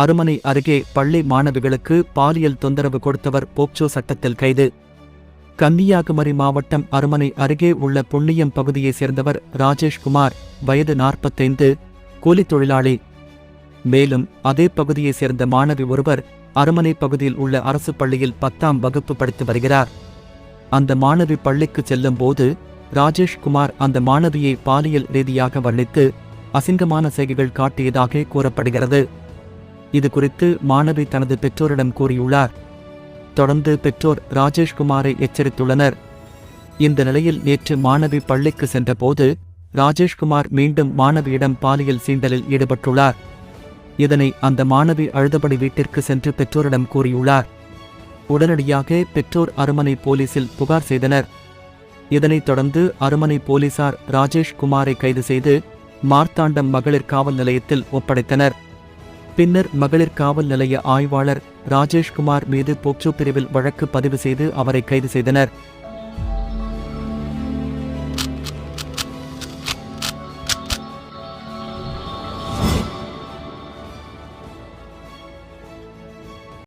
அருமனை அருகே பள்ளி மாணவிகளுக்கு பாலியல் தொந்தரவு கொடுத்தவர் போக்சோ சட்டத்தில் கைது. கன்னியாகுமரி மாவட்டம் அருமனை அருகே உள்ள புண்ணியம் பகுதியைச் சேர்ந்தவர் ராஜேஷ்குமார் வயது நாற்பத்தைந்து கூலித் தொழிலாளி. மேலும் அதே பகுதியைச் சேர்ந்த மாணவி ஒருவர் அருமனை பகுதியில் உள்ள அரசு பள்ளியில் பத்தாம் வகுப்பு படித்து வருகிறார். அந்த மாணவி பள்ளிக்கு செல்லும் போது ராஜேஷ்குமார் அந்த மாணவியை பாலியல் ரீதியாக வர்ணித்து அசிங்கமான செய்கைகள் காட்டியதாக கூறப்படுகிறது. இது குறித்து மாணவி தனது பெற்றோரிடம் கூறியுள்ளார். தொடர்ந்து பெற்றோர் ராஜேஷ்குமாரை எச்சரித்துள்ளனர். இந்த நிலையில் நேற்று மாணவி பள்ளிக்கு சென்றபோது ராஜேஷ்குமார் மீண்டும் மாணவியிடம் பாலியல் சீண்டலில் ஈடுபட்டுள்ளார். இதனை அந்த மாணவி அழுதபடி வீட்டிற்கு சென்று பெற்றோரிடம் கூறியுள்ளார். உடனடியாக பெற்றோர் அருமனை போலீசில் புகார் செய்தனர். இதனைத் தொடர்ந்து அருமனை போலீசார் ராஜேஷ்குமாரை கைது செய்து மார்த்தாண்டம் மகளிர் காவல் நிலையத்தில் ஒப்படைத்தனர். பின்னர் மகளிர் காவல் நிலைய ஆய்வாளர் ராஜேஷ்குமார் மீது போக்சோ பிரிவில் வழக்கு பதிவு செய்து அவரை கைது செய்தனர்.